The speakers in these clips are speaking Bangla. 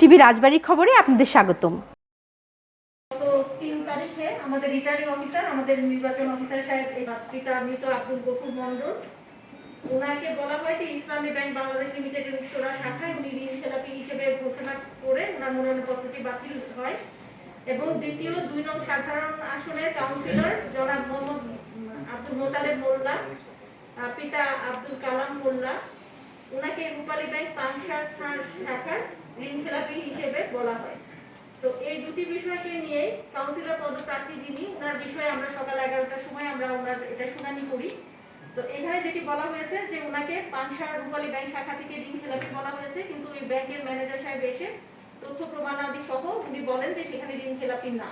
টিভি রাজবাড়ির খবরে আপনাদের স্বাগতম। আমাদের রিটার্নিং অফিসার, আমাদের নির্বাচন অফিসার সাহেব মৃত আব্দুল গফুর মন্ডল ওনাকে বলা হয়েছে ইসলামী ব্যাংক বাংলাদেশ লিমিটেডের উত্তরা শাখায় উনি ঋণ খেলাপি হিসেবে ঘোষণা করে ওনার মনোনয়নপত্রটি বাতিল হয়। এবং দ্বিতীয় দুই নং সাধারণ আসনের কাউন্সিলর জনাব মোহাম্মদ আব্দুল মোতালেব মোল্লা পিতা আব্দুল কালাম মোল্লা। ওনাকে রূপালী ব্যাংক পাংশা শাখার ঋণ হিসেবে বলা হয়। তো এই দুটি বিষয়কে নিয়ে কাউন্সিলর পদপ্রার্থী যিনি ওনার বিষয়ে আমরা সকাল এগারোটার সময় আমরা ওনার এটা শুনানি করি। তো এখানে যেটি বলা হয়েছে যে ওনাকে পানসা রূপালী ব্যাংক শাখা থেকে ঋণ খেলাপি বলা হয়েছে, কিন্তু ওই ব্যাংকের ম্যানেজার সাহেব এসে তথ্য প্রমাণাদি সহ উনি বলেন যে সেখানে ঋণ খেলাপি না।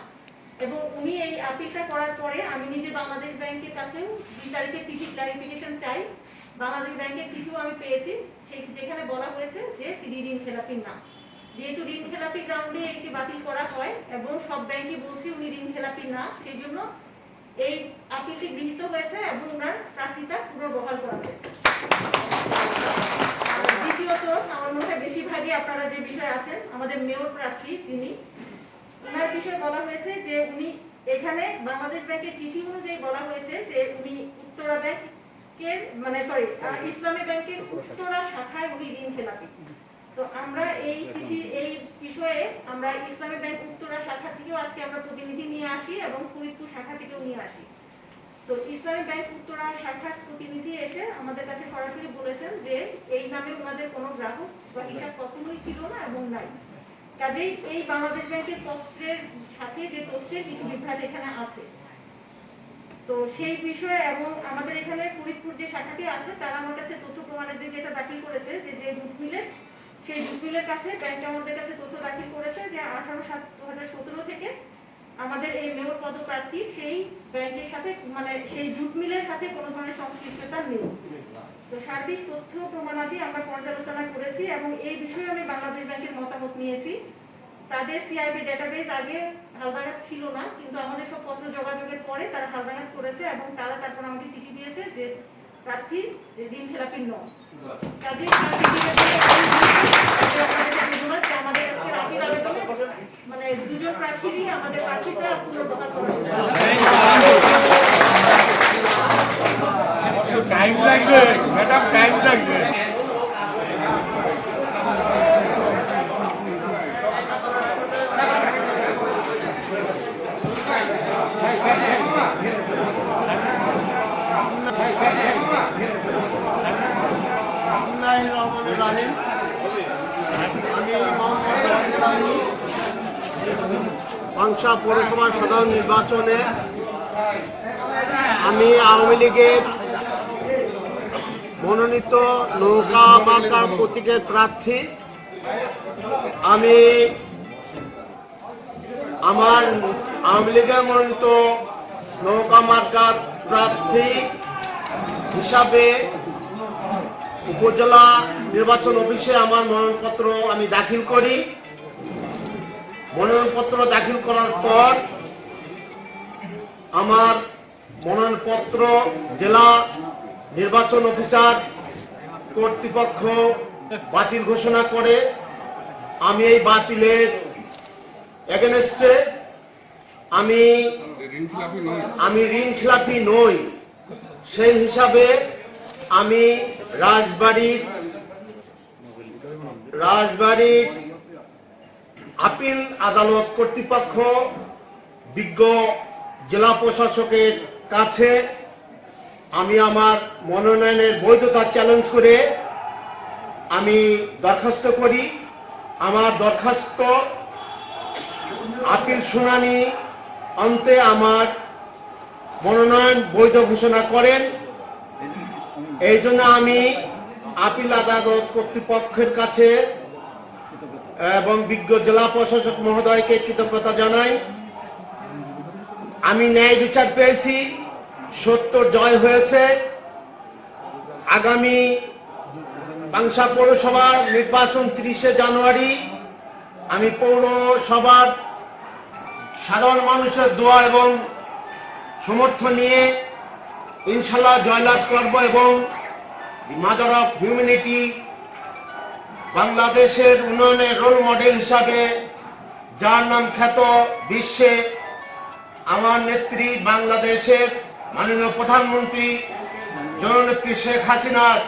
এবং উনি এই আপিলটা করার পরে আমি নিজে বাংলাদেশ ব্যাংকের কাছেও দুই তারিখে চিঠি ক্লারিফিকেশন চাই। বাংলাদেশ ব্যাংকের চিঠিও আমি পেয়েছি যেখানে বলা হয়েছে যে তিনি ঋণ খেলাপি না। যেহেতু ঋণ খেলাপি গ্রাউন্ডে এটি বাতিল করা হয় এবং সব ব্যাংকই বলছে উনি ঋণ খেলাপি না, সেই জন্য এই আপিলটি গৃহীত হয়েছে এবং ওনার প্রার্থিতা পুনর্বহাল করা হয়েছে। দ্বিতীয়ত, আমার মনে হয় বেশিরভাগই আপনারা যে বিষয়ে আছেন, আমাদের মেয়র প্রার্থী যিনি, ওনার বিষয়ে বলা হয়েছে যে উনি এখানে বাংলাদেশ ব্যাংকের চিঠি অনুযায়ী বলা হয়েছে যে উনি উত্তরা ব্যাংকের মানে সরি ইসলামী ব্যাংকের উত্তরা শাখায় উনি ঋণ খেলাপি। তো আমরা এই চিঠি এই বিষয়ে আমরা ইসলামী ব্যাংক উত্তরা শাখা থেকেও আজকে আমরা প্রতিনিধি নিয়ে আসি এবং ফরিদপুর শাখা থেকেও নিয়ে আসি। তো ইসলামী ব্যাংক উত্তরা শাখার প্রতিনিধি এসে আমাদের কাছে সরাসরি বলেছেন যে এই নামে ওনাদের কোনো গ্রাহক বা হিসাব কখনোই ছিল না এবং নাই। কাজেই এই বাংলাদেশ ব্যাংকের পত্রের সাথে যে তথ্যের কিছু বিভ্রাট এখানে আছে। তো সেই বিষয়ে এবং আমাদের এখানে ফরিদপুর যে শাখাটি আছে, তারা আমার কাছে তথ্য প্রমাণের দিয়ে যেটা দাখিল করেছে, যে যে জুট মিলের সেই জুট কাছে ব্যাংক আমাদের কাছে তথ্য দাখিল করেছে যে আঠারো সাত দু থেকে আমাদের এই মেয়র পদপ্রার্থী সেই ব্যাংকের সাথে মানে সেই জুট মিলের সাথে কোনো ধরনের সংশ্লিষ্টতা নেই। তো সার্বিক তথ্য প্রমাণাদি আমরা পর্যালোচনা করেছি এবং এই বিষয়ে আমি বাংলাদেশ ব্যাংকের মতামত নিয়েছি। তাদের সিআইবি ডেটাবেস আগে হালদাঘাত ছিল না, কিন্তু আমাদের সব পত্র যোগাযোগের পরে তারা হালদাঘাত করেছে এবং তারা তারপর আমাকে চিঠি দিয়েছে যে প্রার্থী ঋণ খেলাপি নন কাজেই সার্বিক বিবেচনায় এই বিষয়ে যে আমাদের আবেদনে মানে দুজন প্রার্থীরই আমাদের প্রার্থীটা পুনর্বহাল করা টাইম লাগবে ম্যাডাম টাইম লাগবে। পাংশা পৌরসভার সাধারণ নির্বাচনে আমি আওয়ামী লীগের মনোনীত নৌকা মার্কার প্রতীকের প্রার্থী। আমি আমার আওয়ামী লীগের মনোনীত নৌকা মার্কার প্রার্থী হিসাবে উপজেলা নির্বাচন অফিসে আমার মনোনয়নপত্র আমি দাখিল করি। মনোনয়নপত্র দাখিল করার পর আমার মনোনয়নপত্র জেলা নির্বাচন অফিসার কর্তৃপক্ষ বাতিল ঘোষণা করে, আমি এই বাতিলের এগেনস্টে আমি আমি ঋণ খেলাপি নই। সেই হিসাবে আমি রাজবাড়ির রাজবাড়ির আপিল আদালত কর্তৃপক্ষ বিজ্ঞ জেলা প্রশাসকের কাছে আমি আমার মনোনয়নের বৈধতা চ্যালেঞ্জ করে আমি দরখাস্ত করি। আমার দরখাস্ত আপিল শুনানি অন্তে আমার মনোনয়ন বৈধ ঘোষণা করেন। এই জন্য আমি আপিল আদালত কর্তৃপক্ষের কাছে এবং বিজ্ঞ জেলা প্রশাসক মহোদয়কে কৃতজ্ঞতা জানাই। আমি ন্যায় বিচার পেয়েছি সত্য জয় হয়েছে। আগামী পাংশা পৌরসভার নির্বাচন তিরিশে জানুয়ারি, আমি পৌরসভার সাধারণ মানুষের দোয়া এবং সমর্থন নিয়ে ইনশাল্লাহ জয়লাভ করব এবং মাদার অফ হিউম্যানিটি বাংলাদেশের উন্নয়নের রোল মডেল হিসাবে যার নাম খ্যাত বিশ্বে আমার নেত্রী বাংলাদেশের মাননীয় প্রধানমন্ত্রী জননেত্রী শেখ হাসিনার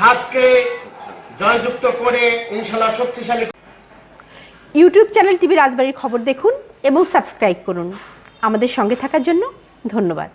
হাতকে জয়যুক্ত করে ইনশাল্লাহ শক্তিশালী ইউটিউব চ্যানেল টিভি রাজবাড়ির খবর দেখুন এবং সাবস্ক্রাইব করুন। আমাদের সঙ্গে থাকার জন্য ধন্যবাদ।